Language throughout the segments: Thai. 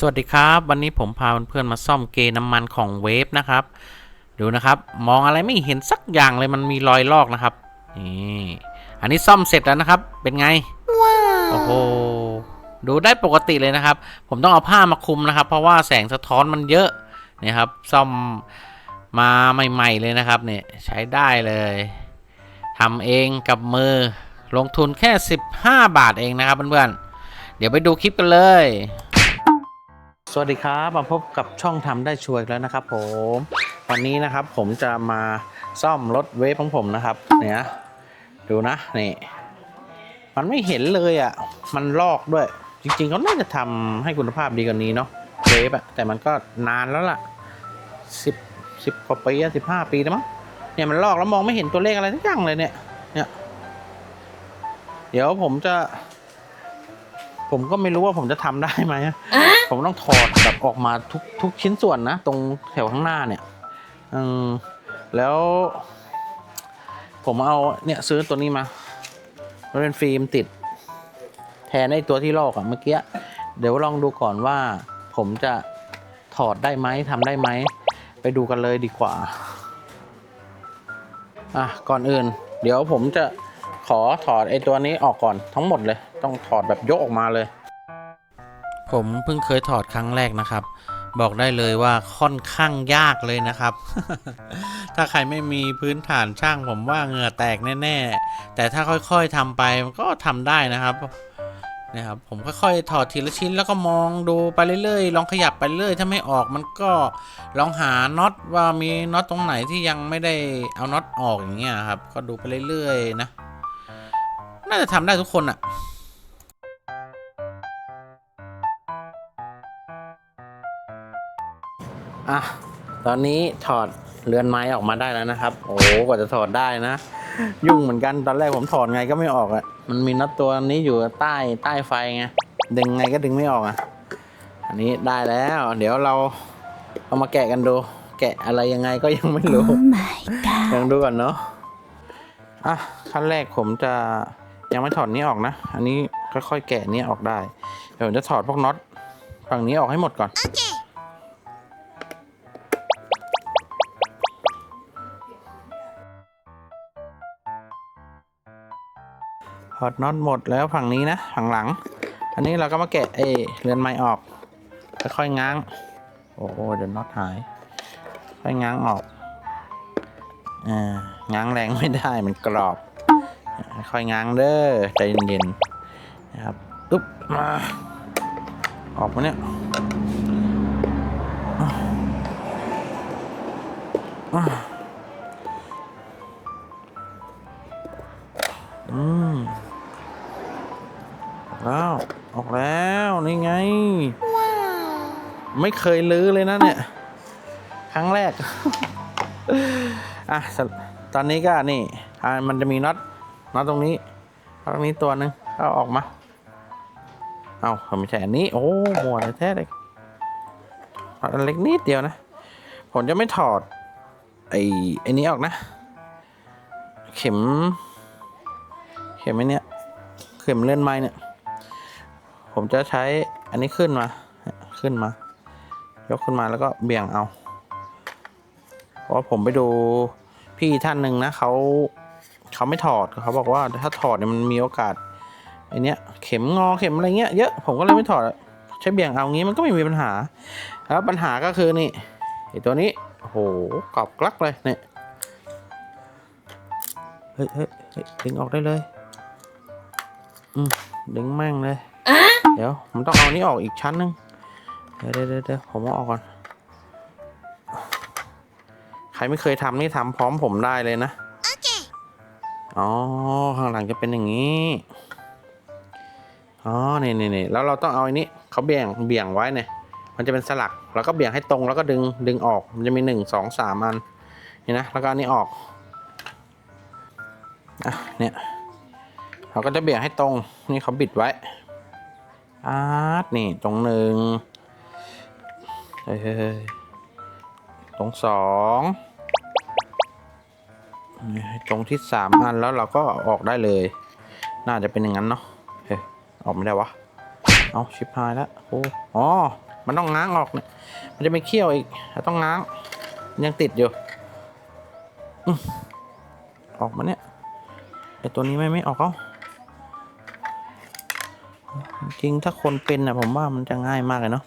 สวัสดีครับ วันนี้ผมพาเพื่อนๆมาซ่อมเกน้ำมันของเวฟนะครับ ดูนะครับ มองอะไรไม่เห็นสักอย่างเลยมันมีรอยลอกนะครับนี่อันนี้ซ่อมเสร็จแล้วนะครับ เป็นไงโอ้โหดูได้ปกติเลยนะครับ ผมต้องเอาผ้ามาคลุมนะครับ เพราะว่าแสงสะท้อนมันเยอะนี่ครับ ซ่อมมาใหม่ๆเลยนะครับเนี่ยใช้ได้เลยทำเองกับมือลงทุนแค่ 15 บาทเองนะครับเพื่อนๆเดี๋ยวไปดูคลิปกันเลย สวัสดีครับมาพบกับช่องทำได้ช่วยแล้วนะครับ ผม วันนี้นะครับผมจะมาซ่อมรถเวฟของผมนะครับ เนี่ยดูนะนี่มันไม่เห็นเลยอะ่ะ มันลอกด้วย จริงๆเขาน่าจะทำให้คุณภาพดีกว่านี้เนาะเวฟอะแต่มันก็นานแล้วล่ะสิบสิบกว่าปีสิบห้าปีแล้วมั้งเนี่ยมันลอกแล้วมองไม่เห็นตัวเลขอะไรทั้งอย่างเลยเนี่ยเนี่ย เดี๋ยวผมจะ ผมก็ไม่รู้ว่าผมจะทำได้ไหมผมต้องถอดแบบออกมาทุกทุกชิ้นส่วนนะ ตรงแถวข้างหน้าเนี่ยอืมแล้ว ผมเอาเนี่ยซื้อตัวนี้มามันเป็นฟิล์มติด แทนไอ้ตัวที่ลอกอะเมื่อกี้เดี๋ยวลองดูก่อนว่า ผมจะถอดได้ไหมทำได้ไหม ไปดูกันเลยดีกว่า อะก่อนอื่น เดี๋ยวผมจะ ขอถอดไอตัวนี้ออกก่อนทั้งหมดเลย ต้องถอดแบบยกออกมาเลย ผมเพิ่งเคยถอดครั้งแรกนะครับ บอกได้เลยว่าค่อนข้างยากเลยนะครับ ถ้าใครไม่มีพื้นฐานช่างผมว่าเหงื่อแตกแน่ ๆ แต่ถ้าค่อยๆทำไปมันก็ทำได้นะครับนะครับผมค่อยๆถอดทีละชิ้นแล้วก็มองดูไปเรื่อยๆ ลองขยับไปเรื่อยถ้าไม่ออกมันก็ลองหาน็อตว่ามีน็อตตรงไหนที่ยังไม่ได้เอาน็อตออกอย่างเงี้ยครับ ก็ดูไปเรื่อยๆนะ น่าจะทำได้ทุกคนอะอะ ตอนนี้ถอดเรือนไม้ออกมาได้แล้วนะครับ โอ้โหกว่าจะถอดได้นะ ยุ่งเหมือนกัน ตอนแรกผมถอดไงก็ไม่ออกอะ่ะมันมีน็อตตัวนี้อยู่ใต้ใต้ไฟไง ดึงไงก็ดึงไม่ออกอะ่ะอันนี้ได้แล้ว เดี๋ยวเราเอามาแกะกันดู แกะอะไรยังไงก็ยังไม่รู้ Oh my god. ลองดูก่อนเนาะ อะขั้นแรกผมจะ ยังไม่ถอดนี้ออกนะ อันนี้ค่อยๆแกะนี้ออกได้ เดี๋ยวผมจะถอดพวกน็อตฝั่งนี้ออกให้หมดก่อน ถอดน็อตหมดแล้วฝั่งนี้นะ ฝั่งหลัง อันนี้เราก็มาแกะเอเรือนไม้ออก ค่อยๆง้าง โอ้โหเดี๋ยวน็อตหาย ค่อยง้างออก อ่า ง้างแรงไม่ได้มันกรอบ ค่อยง้างเด้อใจเย็นๆนะครับปุ๊บมาออกมาเนี่ยอะอะอืมออกแล้วออกแล้วนี่ไง ไม่เคยลื้อเลยนะเนี่ย ครั้งแรก อะสตอนนี้ก็นี่อ่ามันจะมีน็อต น็อตรงนี้ตรงนี้ตัวหนึ่งก็ออกมา เอาเขาไม่ใช่อันนี้ โอ้หมวดแท้เลยน็อตอันเล็กนิดเดียวนะ ผมจะไม่ถอด ไอ้ไอ้นี้ออกนะ เข็ม เข็มไอ้เนี้ยเข็มเลื่อนไม้เนี่ย ผมจะใช้อันนี้ขึ้นมา ขึ้นมา ยกขึ้นมาแล้วก็เบี่ยงเอา เพราะผมไปดูพี่ท่านหนึ่งนะเขา เขาไม่ถอดเขาบอกว่าถ้าถอดเนี่ยมันมีโอกาสไอเนี้ยเข็มงอเข็มอะไรเงี้ยเยอะผมก็เลยไม่ถอดใช้เบี่ยงเอางี้มันก็ไม่มีปัญหา แล้วปัญหาก็คือนี่ไอตัวนี้โอ้โหกรอบกลักเลยเนี่ยเฮ้ยเฮ้ยเฮ้ยดึงออกได้เลยอืมดึงแม่งเลยเดี๋ยวผมต้องเอานี้ออกอีกชั้นหนึงเดี๋ยวเดี๋ยวเดี๋ยวเดี๋ยวผมเอาออกก่อนใครไม่เคยทำนี่ทำพร้อมผมได้เลยนะ อ๋อ ข้างหลังจะเป็นอย่างนี้ อ๋อนี่นี่นี่แล้วเราต้องเอาอันนี้เขาเบี่ยงเบี่ยงไว้เนี่ย มันจะเป็นสลัก แล้วก็เบี่ยงให้ตรงแล้วก็ดึงดึงออก มันจะมีหนึ่งสองสามอัน นี่นะ แล้วก็อันนี้ออก อะ เนี่ย เราก็จะเบี่ยงให้ตรง นี่เขาบิดไว้อาร์ตนี่ตรงหนึ่งเฮ้ยตรงสอง ตรงที่สามอันแล้วเราก็ออกได้เลย น่าจะเป็นอย่างนั้นเนาะเฮ้ยออกไม่ได้วะ เอาชิปหายแล้วโอ้อ๋อ มันต้องง้างออกเนี่ย มันจะไม่เคี่ยวอีก ต้องง้างมันยังติดอยู่อืออกมาเนี่ย ไอตัวนี้ไม่ไม่ออกเอาจริงถ้าคนเป็นนะผมว่ามันจะง่ายมากเลยเนาะ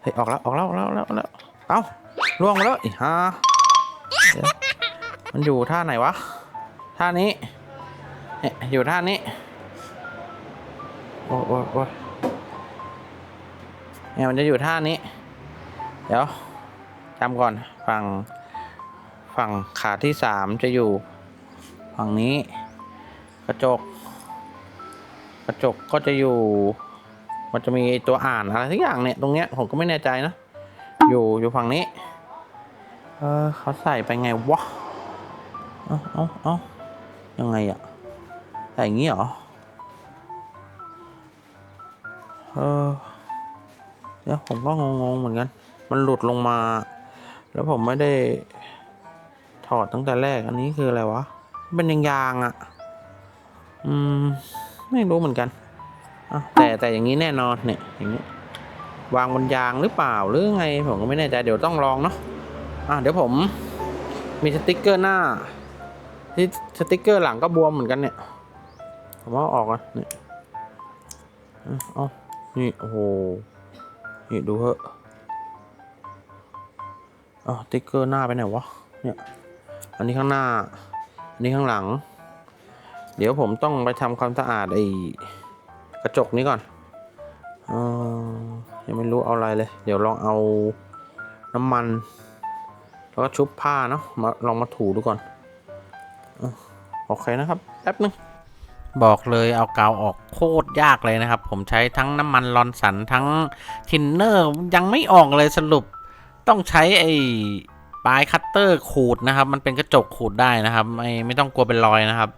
เฮ้ยออกแล้วออกแล้วออกแล้วออกแล้วแล้วเอ้าล่วงมาแล้วอีฮ่า มันอยู่ท่าไหนวะ ท่านี้เนี่ยอยู่ท่านี้ โอ้โอ้โอ้เนี่ยมันจะอยู่ท่านี้ เดี๋ยวจำก่อน ฝั่ง ฝั่งขาที่สามจะอยู่ ฝั่งนี้ กระจก กระจกก็จะอยู่ มันจะมีตัวอ่านอะไรทุกอย่างเนี่ย ตรงเนี้ยผมก็ไม่แน่ใจนะ อยู่อยู่ฝั่งนี้ เออเขาใส่ไปไงวะ เอาเอาเอายังไงอะใส่อย่างงี้เหรอ เออเดี๋ยวผมก็งงๆเหมือนกัน มันหลุดลงมา แล้วผมไม่ได้ ถอดตั้งแต่แรก อันนี้คืออะไรวะ เป็นยางๆอะ่ะอืม ไม่รู้เหมือนกันอะแต่แต่อย่างนี้แน่นอนเนี่ย อย่างนี้ วางบนยางหรือเปล่าหรือไง ผมก็ไม่แน่ใจ เดี๋ยวต้องลองเนาะ อะเดี๋ยวผมมีสติกเกอร์หน้า ที่สติกเกอร์หลังก็บวมเหมือนกันเนี่ยผมว่าออกอะเนี่ยอาเอนี่โอ้โหนี่ดูเหอะอ๋อสติ๊กเกอร์หน้าไปไหนวะเนี่ยอันนี้ข้างหน้า อันนี้ข้างหลัง เดี๋ยวผมต้องไปทำความสะอาดไอ้กระจกนี้ก่อนออยังไม่รู้เอาอะไรเลย เดี๋ยวลองเอาน้ำมัน แล้วก็ชุบผ้าเนาะมาลองมาถูดูก่อน โอเคนะครับแป๊บนึงบอกเลยเอากาวออกโคตรยากเลยนะครับ ผมใช้ทั้งน้ำมันลอนสันทั้งทินเนอร์ยังไม่ออกเลยสรุป ต้องใช้ไอ้ปลายคัตเตอร์ขูดนะครับ มันเป็นกระจกขูดได้นะครับ ไม่ไม่ต้องกลัวเป็นรอยนะครับ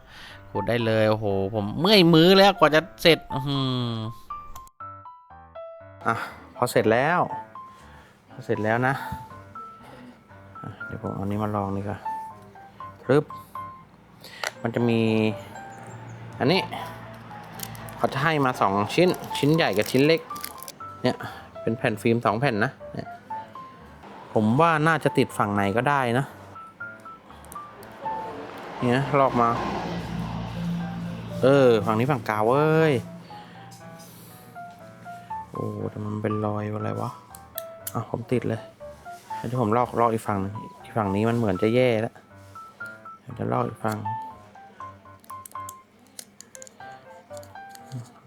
ขูดได้เลยโอ้โหผมเมื่อยมือแล้วกว่าจะเสร็จอื้อหืออะพอเสร็จแล้วพอเสร็จแล้วนะอะเดี๋ยวผมเอานี้มาลองดีกว่าปึ๊บ มันจะมี อันนี้เขาจะให้มาสองชิ้น ชิ้นใหญ่กับชิ้นเล็ก เนี่ย เป็นแผ่นฟิล์มสองแผ่นนะเนี่ยผมว่าน่าจะติดฝั่งไหนก็ได้นะ เนี่ยลอกมา เออ ฝั่งนี้ฝั่งกาวเว้ย โอ้แต่มันเป็นรอยอะไรวะ อะ ผมติดเลยเดี๋ยวผมลอกลอกอีกฝั่งหนึงอีกฝั่งนี้มันเหมือนจะแย่แล้วเดี๋ยวจะลอกอีกฝั่ง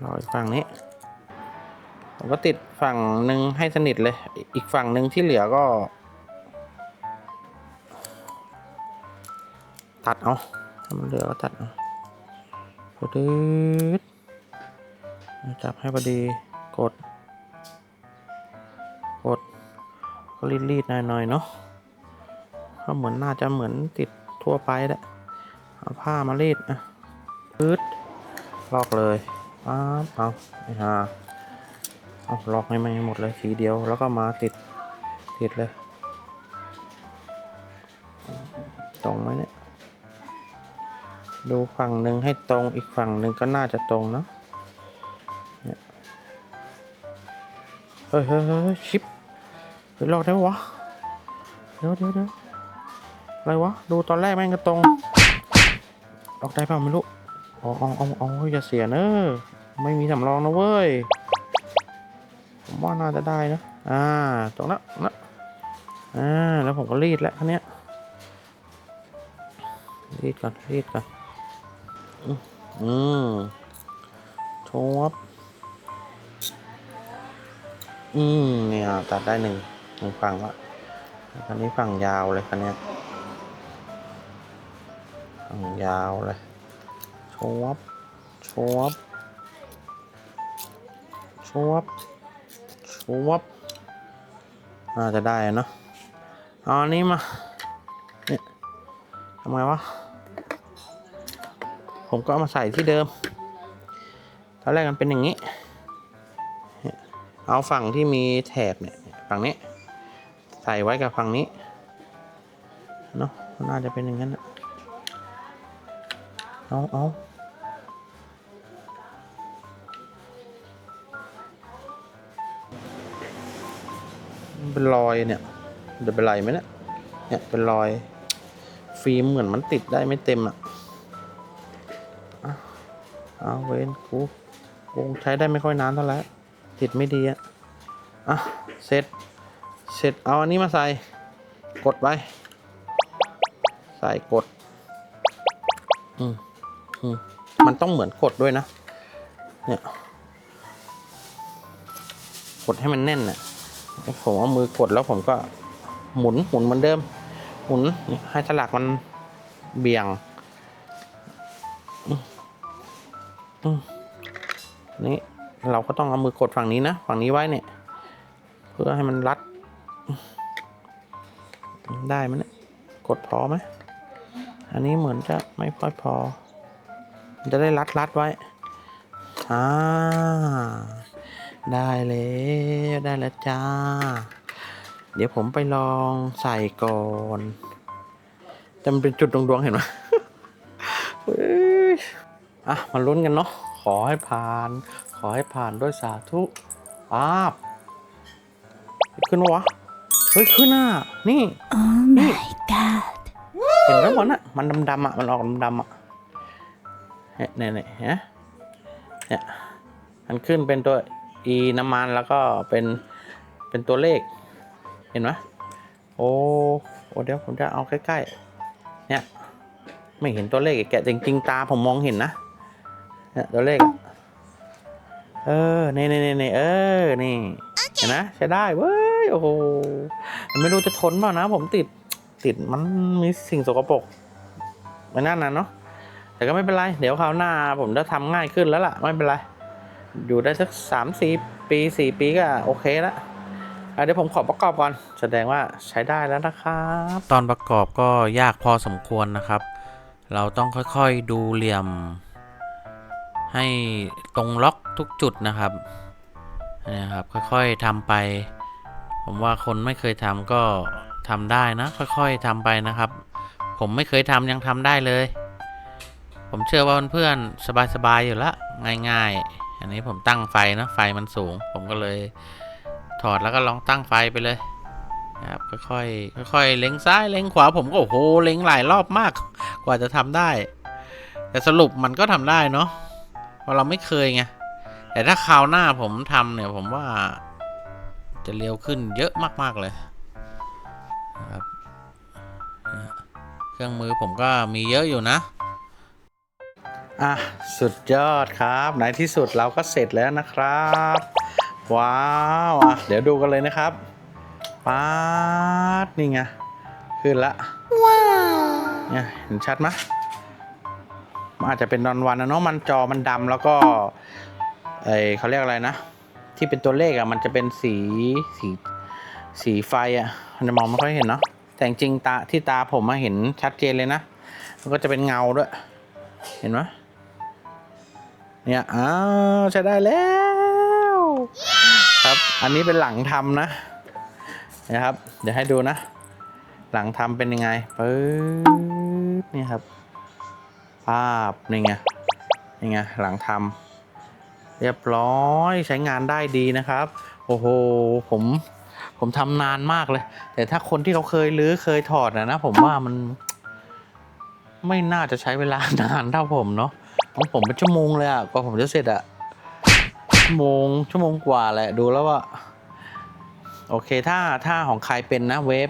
รออีกฝั่งนี้ผมก็ติดฝั่งหนึ่งให้สนิทเลย อีกฝั่งหนึ่งที่เหลือก็ ตัดเอาถ้ามันเหลือก็ตัดเอาปืดจับให้พอดีกด กดก็รีดๆหน่อยๆเนาะก็เหมือนน่าจะเหมือนติดทั่วไปแหละเอาผ้ามารีดอะปืดลอกเลย ป๊าบเอาไอ้ห่าเอาล็อกให้มันหมดเลยทีเดียวแล้วก็มาติดติดเลย ตรงไหมเนี่ยดูฝั่งหนึ่งให้ตรงอีกฝั่งหนึ่งก็น่าจะตรงเนอะเนี่ยเฮ้ยเฮ้ยเฮ้ยชิปเฮ้ยลอกได้ปะวะเดี๋ยวเดี๋ยวเดี๋ยวอะไรวะ ดูตอนแรกแม่งก็ตรงลอกได้เปล่าไม่รู้ อ๋ออ๋ออ๋ออ๋อย่าเสียเนอะไม่มีสำรองนะเว้ย ผมว่าน่าจะได้นะ อ่า ตรงนั้นนั้นอ่า แล้วผมก็รีดแล้วคันเนี้ยรีดก่อน รีดก่อน อืมอืมชวบอืม เนี่ย ตัดได้หนึ่งหนึ่งฝั่งละคันนี้ฝั่งยาวเลยคันเนี้ยฝั่งยาวเลย ชวบชวบชวบชวบน่าจะได้เนอะเอาอันนี้มาเนี่ยทำไงวะ ผมก็เอามาใส่ที่เดิม ตอนแรกมันเป็นอย่างนี้เนี่ยเอาฝั่งที่มีแถบเนี่ย ฝั่งนี้ ใส่ไว้กับฝั่งนี้ เนาะน่าจะเป็นอย่างนั้นนะเอาเอา เป็นรอยเนี่ยจะเป็นไรไหมเนี่ยเนี่ยเป็นรอย ฟิล์มเหมือนมันติดได้ไม่เต็มอะเอาเว้นกูคงใช้ได้ไม่ค่อยนานเท่าไหร่ติดไม่ดีอะอะเสร็จเสร็จเอาอันนี้มาใส่กดไปใส่กดอืมอืมมันต้องเหมือนกดด้วยนะ เนี่ย กดให้มันแน่นน่ะ ผมเอามือกดแล้วผมก็หมุนหมุนเหมือนเดิม หมุนให้ฉลากมันเบี่ยงอืมอืมนี่เราก็ต้องเอามือกดฝั่งนี้นะ ฝั่งนี้ไว้เนี่ย เพื่อให้มันรัด ได้ไหมเนี่ยกดพอไหมอันนี้เหมือนจะไม่ค่อยพอ จะได้รัดรัดไว้อ่า ได้แล้วได้แล้วจ้า เดี๋ยวผมไปลองใส่ก่อนแต่มันเป็นจุดดวงๆเห็นไหมเฮ้ยอะมาลุ้นกันเนาะขอให้ผ่าน ขอให้ผ่านด้วยสาธุป้าบขึ้นวะเฮ้ยขึ้นอะนี่ Oh my god. เห็นไหมมันอะมันดำๆอะมันออกดำๆอะเนี่ยเนี่ยเนี่ยเห็นไหมเนี่ยมันขึ้นเป็นตัว e น้ำมันแล้วก็เป็นเป็นตัวเลข เห็นไหมโอ้โอ้เดี๋ยวผมจะเอาใกล้ๆ เนี่ย ไม่เห็นตัวเลขแกะจริงๆตาผมมองเห็นนะเนี่ยตัวเลข เออนี่นี่นี่นี่เออนี่เห็นนะใช้ได้เว้ยโอ้โหไม่รู้จะทนเปล่านะ ผมติดติดมันมีสิ่งสกปรกไม่น่านะเนาะแต่ก็ไม่เป็นไร เดี๋ยวคราวหน้าผมจะทำง่ายขึ้นแล้วล่ะ ไม่เป็นไร อยู่ได้สักสามสี่ปีสี่ปีก็โอเคละเดี๋ยวผมขอประกอบก่อน แสดงว่าใช้ได้แล้วนะครับ ตอนประกอบก็ยากพอสมควรนะครับ เราต้องค่อยๆดูเหลี่ยม ให้ตรงล็อกทุกจุดนะครับนะครับ ค่อยๆทำไป ผมว่าคนไม่เคยทำก็ทำได้นะ ค่อยๆทำไปนะครับ ผมไม่เคยทำยังทำได้เลย ผมเชื่อว่าเพื่อนๆสบายๆอยู่ละง่าย ๆ อันนี้ผมตั้งไฟนะไฟมันสูง ผมก็เลยถอดแล้วก็ลองตั้งไฟไปเลยครับค่อยๆค่อยๆเล็งซ้ายเล็งขวาผมก็โอ้โหเล็งหลายรอบมาก กว่าจะทำได้ แต่สรุปมันก็ทำได้เนาะเพราะเราไม่เคยไงแต่ถ้าคราวหน้าผมทำเนี่ย ผมว่าจะเร็วขึ้นเยอะมากๆเลยครับเครื่องมือผมก็มีเยอะอยู่นะ อะ สุดยอดครับ ในที่สุดเราก็เสร็จแล้วนะครับ ว้าวอะเดี๋ยวดูกันเลยนะครับป๊าดนี่ไงขึ้นละ Wow. เนี่ยเห็นชัดไหมมันอาจจะเป็นนอนวันนะเนาะมันจอมันดำแล้วก็ไอเขาเรียกอะไรนะ ที่เป็นตัวเลขอะมันจะเป็นสีสีสีไฟอะมันจะมองไม่ค่อยเห็นเนาะแต่จริงๆตาที่ตาผมมาเห็นชัดเจนเลยนะมันก็จะเป็นเงาด้วย เห็นไหม เนี่ยอ้าวใช้ได้แล้ว ครับ อันนี้เป็นหลังทำนะนะครับ เดี๋ยวให้ดูนะ หลังทำเป็นยังไงปึ๊บนี่ครับภาพนี่ไงนี่ไงหลังทำเรียบร้อยใช้งานได้ดีนะครับ โอ้โหผมผมทำนานมากเลย แต่ถ้าคนที่เขาเคยรื้อเคยถอดนะนะ ผมว่ามัน ไม่น่าจะใช้เวลานานเท่าผมเนาะ ของผมเป็นชั่วโมงเลยอะกว่าผมจะเสร็จอะชั่วโมงชั่วโมงกว่าแหละดูแล้วว่าโอเคถ้าถ้าของใครเป็นนะเวฟ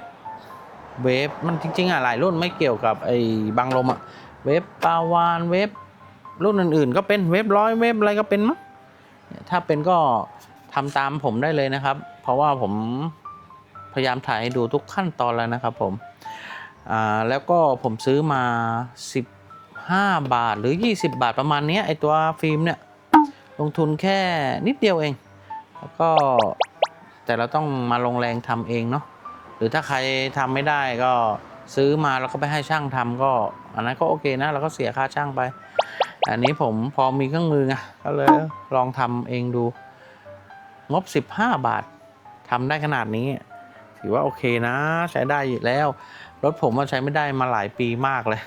เวฟมันจริงๆอะหลายรุ่นไม่เกี่ยวกับไอ้บางลมอะเวฟปาวานเวฟรุ่นอื่นๆ ก็เป็นเวฟร้อยเวฟอะไรก็เป็นมั้งถ้าเป็นก็ทำตามผมได้เลยนะครับ เพราะว่าผมพยายามถ่ายให้ดูทุกขั้นตอนแล้วนะครับผม อ่า แล้วก็ผมซื้อมา 5 บาทหรือ 20 บาทประมาณนี้ไอตัวฟิล์มเนี่ยลงทุนแค่นิดเดียวเอง แล้วก็แต่เราต้องมาลงแรงทำเองเนาะหรือถ้าใครทำไม่ได้ก็ซื้อมาแล้วก็ไปให้ช่างทำก็ อันนั้นก็โอเคนะเราก็เสียค่าช่างไป อันนี้ผมพอมีเครื่องมือไงก็เลยลองทำเองดู งบ 15 บาททำได้ขนาดนี้ ถือว่าโอเคนะ ใช้ได้อยู่แล้ว รถผมมันใช้ไม่ได้มาหลายปีมากเลย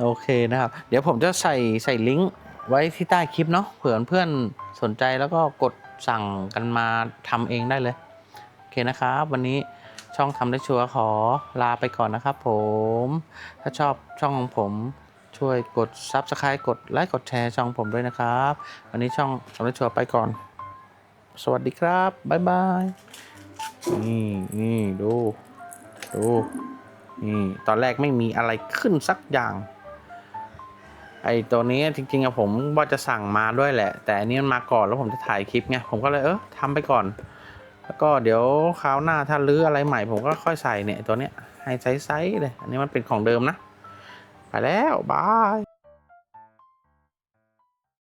โอเคนะครับ เดี๋ยวผมจะใส่ใส่ลิงก์ไว้ที่ใต้คลิปเนาะเผื่อเพื่อนสนใจแล้วก็กดสั่งกันมาทำเองได้เลย โอเคนะครับ วันนี้ช่องทำได้ชัวร์ขอลาไปก่อนนะครับผม ถ้าชอบช่องของผมช่วยกด Subscribe กดไลค์กดแชร์ช่องผมด้วยนะครับ วันนี้ช่องทำได้ชัวร์ไปก่อน สวัสดีครับ บ๊ายบาย นี่นี่ดูดู นี่ตอนแรกไม่มีอะไรขึ้นสักอย่าง ไอตัวนี้จริงๆอะผมว่าจะสั่งมาด้วยแหละ แต่อันนี้มันมาก่อนแล้วผมจะถ่ายคลิปไงผมก็เลยเออทำไปก่อน แล้วก็เดี๋ยวคราวหน้าถ้ารื้ออะไรใหม่ ผมก็ค่อยใส่เนี่ยตัวเนี้ยให้ไซส์ๆเลย อันนี้มันเป็นของเดิมนะ ไปแล้วบาย